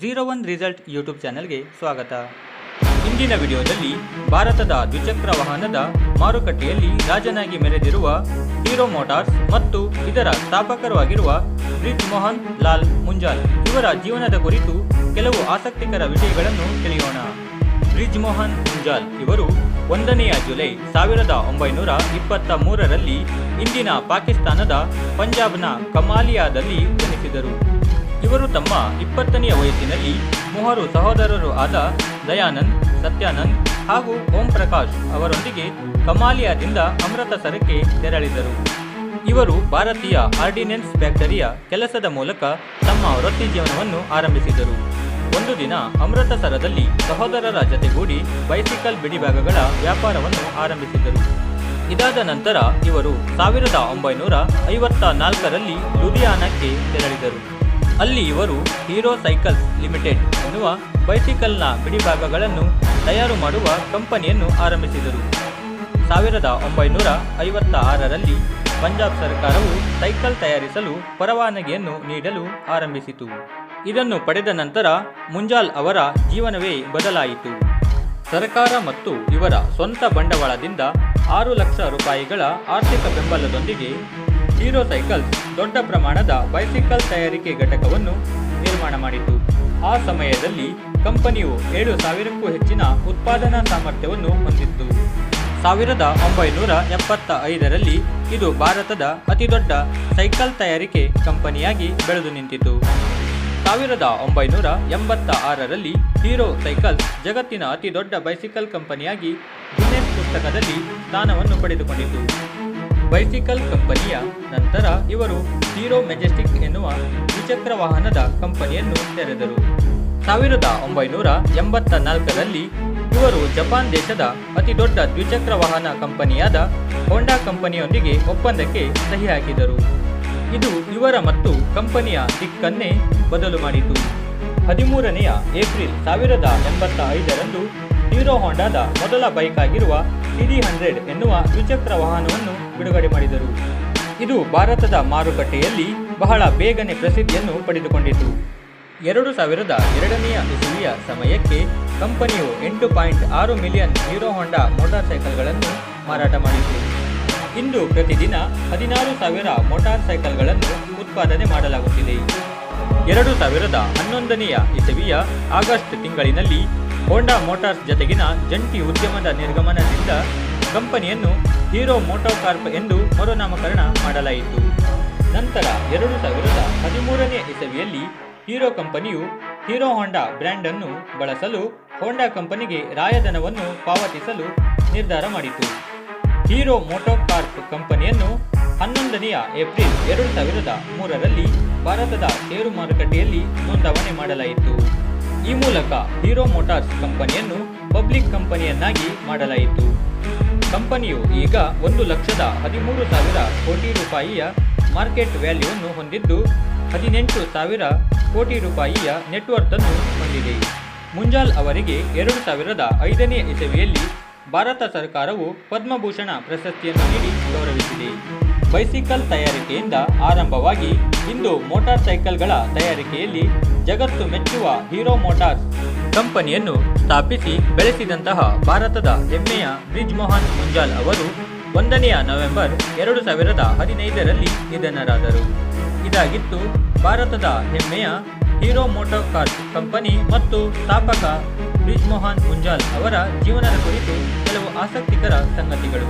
Zero one result YouTube ಚಾನೆಲ್ಗೆ ಸ್ವಾಗತ. ಇಂದಿನ ವಿಡಿಯೋದಲ್ಲಿ ಭಾರತದ ದ್ವಿಚಕ್ರ ವಾಹನದ ಮಾರುಕಟ್ಟೆಯಲ್ಲಿ ರಾಜನಾಗಿ ಮೆರೆದಿರುವ ಹೀರೋ ಮೋಟಾರ್ಸ್ ಮತ್ತು ಇದರ ಸ್ಥಾಪಕರು ಆಗಿರುವ ಬ್ರಿಜ್ ಮೋಹನ್ ಲಾಲ್ ಮುಂಜಾಲ್ ಇವರ ಜೀವನದ ಕುರಿತು ಕೆಲವು ಆಸಕ್ತಿಕರ ವಿಷಯಗಳನ್ನು ತಿಳಿಯೋಣ. ಬ್ರಿಜ್ ಮೋಹನ್ ಮುಂಜಾಲ್ ಇವರು ಒಂದನೆಯ ಜುಲೈ ಸಾವಿರದ ಒಂಬೈನೂರ ಇಪ್ಪತ್ತ ಮೂರರಲ್ಲಿ ಇಂದಿನ ಪಾಕಿಸ್ತಾನದ ಪಂಜಾಬ್ನ ಕಮಾಲಿಯಾದಲ್ಲಿ ಜನಿಸಿದರು. ಇವರು ತಮ್ಮ ಇಪ್ಪತ್ತನೆಯ ವಯಸ್ಸಿನಲ್ಲಿ ಮೂವರು ಸಹೋದರರು ಆದ ದಯಾನಂದ್, ಸತ್ಯಾನಂದ್ ಹಾಗೂ ಓಂ ಪ್ರಕಾಶ್ ಅವರೊಂದಿಗೆ ಕಮಾಲಿಯಾದಿಂದ ಅಮೃತಸರಕ್ಕೆ ತೆರಳಿದರು. ಇವರು ಭಾರತೀಯ ಆರ್ಡಿನೆನ್ಸ್ ಫ್ಯಾಕ್ಟರಿಯ ಕೆಲಸದ ಮೂಲಕ ತಮ್ಮ ವೃತ್ತಿ ಜೀವನವನ್ನು ಆರಂಭಿಸಿದರು. ಒಂದು ದಿನ ಅಮೃತಸರದಲ್ಲಿ ಸಹೋದರರ ಜತೆಗೂಡಿ ಬೈಸಿಕಲ್ ಬಿಡಿಭಾಗಗಳ ವ್ಯಾಪಾರವನ್ನು ಆರಂಭಿಸಿದರು. ಇದಾದ ನಂತರ ಇವರು ಸಾವಿರದ ಒಂಬೈನೂರ ಐವತ್ತ ನಾಲ್ಕರಲ್ಲಿ ಲುಧಿಯಾನಕ್ಕೆ ತೆರಳಿದರು. ಅಲ್ಲಿ ಇವರು ಹೀರೋ ಸೈಕಲ್ಸ್ ಲಿಮಿಟೆಡ್ ಎನ್ನುವ ಬೈಸಿಕಲ್ನ ಬಿಡಿಭಾಗಗಳನ್ನು ತಯಾರು ಮಾಡುವ ಕಂಪನಿಯನ್ನು ಆರಂಭಿಸಿದರು. ಸಾವಿರದ ಒಂಬೈನೂರ ಐವತ್ತ ಆರರಲ್ಲಿ ಪಂಜಾಬ್ ಸರ್ಕಾರವು ಸೈಕಲ್ ತಯಾರಿಸಲು ಪರವಾನಗಿಯನ್ನು ನೀಡಲು ಆರಂಭಿಸಿತು. ಇದನ್ನು ಪಡೆದ ನಂತರ ಮುಂಜಾಲ್ ಅವರ ಜೀವನವೇ ಬದಲಾಯಿತು. ಸರ್ಕಾರ ಮತ್ತು ಇವರ ಸ್ವಂತ ಬಂಡವಾಳದಿಂದ ಆರು ಲಕ್ಷ ರೂಪಾಯಿಗಳ ಆರ್ಥಿಕ ಬೆಂಬಲದೊಂದಿಗೆ ಹೀರೋ ಸೈಕಲ್ಸ್ ದೊಡ್ಡ ಪ್ರಮಾಣದ ಬೈಸಿಕಲ್ ತಯಾರಿಕೆ ಘಟಕವನ್ನು ನಿರ್ಮಾಣ ಮಾಡಿತು. ಆ ಸಮಯದಲ್ಲಿ ಕಂಪನಿಯು ಏಳು ಸಾವಿರಕ್ಕೂ ಹೆಚ್ಚಿನ ಉತ್ಪಾದನಾ ಸಾಮರ್ಥ್ಯವನ್ನು ಹೊಂದಿತ್ತು. ಸಾವಿರದ ಒಂಬೈನೂರ ಎಪ್ಪತ್ತ ಐದರಲ್ಲಿ ಇದು ಭಾರತದ ಅತಿದೊಡ್ಡ ಸೈಕಲ್ ತಯಾರಿಕೆ ಕಂಪನಿಯಾಗಿ ಬೆಳೆದು ನಿಂತಿತು. ಸಾವಿರದ ಒಂಬೈನೂರ ಎಂಬತ್ತ ಆರರಲ್ಲಿ ಹೀರೋ ಸೈಕಲ್ಸ್ ಜಗತ್ತಿನ ಅತಿದೊಡ್ಡ ಬೈಸಿಕಲ್ ಕಂಪನಿಯಾಗಿ ಗಿನ್ನೆಸ್ ಪುಸ್ತಕದಲ್ಲಿ ಸ್ಥಾನವನ್ನು ಪಡೆದುಕೊಂಡಿತು. ಬೈಸಿಕಲ್ ಕಂಪನಿಯ ನಂತರ ಇವರು ಹೀರೋ ಮೆಜೆಸ್ಟಿಕ್ ಎನ್ನುವ ದ್ವಿಚಕ್ರ ವಾಹನದ ಕಂಪನಿಯನ್ನು ತೆರೆದರು. ಸಾವಿರದ ಒಂಬೈನೂರ ಎಂಬತ್ತ ನಾಲ್ಕರಲ್ಲಿ ಇವರು ಜಪಾನ್ ದೇಶದ ಅತಿ ದೊಡ್ಡ ದ್ವಿಚಕ್ರ ವಾಹನ ಕಂಪನಿಯಾದ ಹೋಂಡಾ ಕಂಪನಿಯೊಂದಿಗೆ ಒಪ್ಪಂದಕ್ಕೆ ಸಹಿ ಹಾಕಿದರು ಇದು ಇವರ ಮತ್ತು ಕಂಪನಿಯ ದಿಕ್ಕನ್ನೇ ಬದಲು ಮಾಡಿತು. ಹದಿಮೂರನೆಯ ಏಪ್ರಿಲ್ ಸಾವಿರದ ಎಂಬತ್ತ ಐದರಂದು ಹೀರೋ ಹೋಂಡಾದ ಮೊದಲ ಬೈಕ್ ಆಗಿರುವ ಸಿಡಿ ಹಂಡ್ರೆಡ್ ಎನ್ನುವ ದ್ವಿಚಕ್ರ ವಾಹನವನ್ನು ಬಿಡುಗಡೆ ಮಾಡಿದರು. ಇದು ಭಾರತದ ಮಾರುಕಟ್ಟೆಯಲ್ಲಿ ಬಹಳ ಬೇಗನೆ ಪ್ರಸಿದ್ಧಿಯನ್ನು ಪಡೆದುಕೊಂಡಿತು. ಎರಡು ಸಾವಿರದ ಎರಡನೆಯ ಇಸುವಿಯ ಸಮಯಕ್ಕೆ ಕಂಪನಿಯು ಎಂಟು ಪಾಯಿಂಟ್ ಆರು ಮಿಲಿಯನ್ ಹೀರೋ ಹೋಂಡಾ ಮೋಟಾರ್ ಸೈಕಲ್ಗಳನ್ನು ಮಾರಾಟ ಮಾಡಿತು. ಇಂದು ಪ್ರತಿದಿನ ಹದಿನಾರು ಸಾವಿರ ಮೋಟಾರ್ ಸೈಕಲ್ಗಳನ್ನು ಉತ್ಪಾದನೆ ಮಾಡಲಾಗುತ್ತಿದೆ. ಎರಡು ಸಾವಿರದ ಹನ್ನೊಂದನೆಯ ಇಸವಿಯ ಆಗಸ್ಟ್ ತಿಂಗಳಿನಲ್ಲಿ ಹೋಂಡಾ ಮೋಟಾರ್ಸ್ ಜತೆಗಿನ ಜಂಟಿ ಉದ್ಯಮದ ನಿರ್ಗಮನದಿಂದ ಕಂಪನಿಯನ್ನು ಹೀರೋ ಮೋಟೋಕಾರ್ಪ್ ಕಾರ್ಪ್ ಎಂದು ಮರುನಾಮಕರಣ ಮಾಡಲಾಯಿತು. ನಂತರ ಎರಡು ಸಾವಿರದ ಹದಿಮೂರನೇ ಇಸವಿಯಲ್ಲಿ ಹೀರೋ ಕಂಪನಿಯು ಹೀರೋ ಹೋಂಡಾ ಬ್ರ್ಯಾಂಡ್ ಅನ್ನು ಬಳಸಲು ಹೋಂಡಾ ಕಂಪನಿಗೆ ರಾಯಧನವನ್ನು ಪಾವತಿಸಲು ನಿರ್ಧಾರ ಮಾಡಿತು. ಹೀರೋ ಮೋಟೋಕಾರ್ಪ್ ಕಂಪನಿಯನ್ನು ಹನ್ನೊಂದನೆಯ ಏಪ್ರಿಲ್ ಎರಡು ಸಾವಿರದ ಮೂರರಲ್ಲಿ ಭಾರತದ ಷೇರು ಮಾರುಕಟ್ಟೆಯಲ್ಲಿ ನೋಂದಾವಣೆ ಮಾಡಲಾಯಿತು. ಈ ಮೂಲಕ ಹೀರೋ ಮೋಟಾರ್ಸ್ ಕಂಪನಿಯನ್ನು ಪಬ್ಲಿಕ್ ಕಂಪನಿಯನ್ನಾಗಿ ಮಾಡಲಾಯಿತು. ಕಂಪನಿಯು ಈಗ ಒಂದು ಲಕ್ಷದ ಹದಿಮೂರು ಸಾವಿರ ಕೋಟಿ ರೂಪಾಯಿಯ ಮಾರ್ಕೆಟ್ ವ್ಯಾಲ್ಯೂವನ್ನು ಹೊಂದಿದ್ದು, ಹದಿನೆಂಟು ಸಾವಿರ ಕೋಟಿ ರೂಪಾಯಿಯ ನೆಟ್ವರ್ತ್ ಅನ್ನು ಹೊಂದಿದೆ. ಮುಂಜಾಲ್ ಅವರಿಗೆ ಎರಡು ಸಾವಿರದ ಐದನೇ ಇಸವಿಯಲ್ಲಿ ಭಾರತ ಸರ್ಕಾರವು ಪದ್ಮಭೂಷಣ ಪ್ರಶಸ್ತಿಯನ್ನು ನೀಡಿ ಗೌರವಿಸಿದೆ. ಬೈಸಿಕಲ್ ತಯಾರಿಕೆಯಿಂದ ಆರಂಭವಾಗಿ ಇಂದು ಮೋಟಾರ್ ಸೈಕಲ್ಗಳ ತಯಾರಿಕೆಯಲ್ಲಿ ಜಗತ್ತು ಮೆಚ್ಚುವ ಹೀರೋ ಮೋಟಾರ್ಸ್ ಕಂಪನಿಯನ್ನು ಸ್ಥಾಪಿಸಿ ಬೆಳೆಸಿದಂತಹ ಭಾರತದ ಹೆಮ್ಮೆಯ ಬ್ರಿಜ್ ಮೋಹನ್ ಮುಂಜಾಲ್ ಅವರು ಒಂದನೆಯ ನವೆಂಬರ್ ಎರಡು ಸಾವಿರದ ಹದಿನೈದರಲ್ಲಿ ನಿಧನರಾದರು. ಇದಾಗಿತ್ತು ಭಾರತದ ಹೆಮ್ಮೆಯ ಹೀರೋ ಮೋಟಾರ್ ಕಾರ್ಸ್ ಕಂಪನಿ ಮತ್ತು ಸ್ಥಾಪಕ ಬ್ರಿಜ್ ಮೋಹನ್ ಮುಂಜಾಲ್ ಅವರ ಜೀವನದ ಕುರಿತು ಕೆಲವು ಆಸಕ್ತಿಕರ ಸಂಗತಿಗಳು.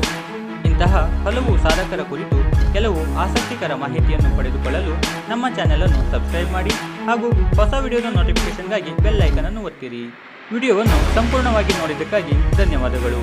ಇಂತಹ ಹಲವು ಸಾಧಕರ ಕುರಿತು ಕೆಲವು ಆಸಕ್ತಿಕರ ಮಾಹಿತಿಯನ್ನು ಪಡೆದುಕೊಳ್ಳಲು ನಮ್ಮ ಚಾನೆಲ್ ಅನ್ನು ಸಬ್ಸ್ಕ್ರೈಬ್ ಮಾಡಿ ಹಾಗೂ ಹೊಸ ವಿಡಿಯೋದ ಐಕನ್ ಅನ್ನು ಒತ್ತಿರಿ. ವಿಡಿಯೋವನ್ನು ಸಂಪೂರ್ಣವಾಗಿ ನೋಡಿದ್ದಕ್ಕಾಗಿ ಧನ್ಯವಾದಗಳು.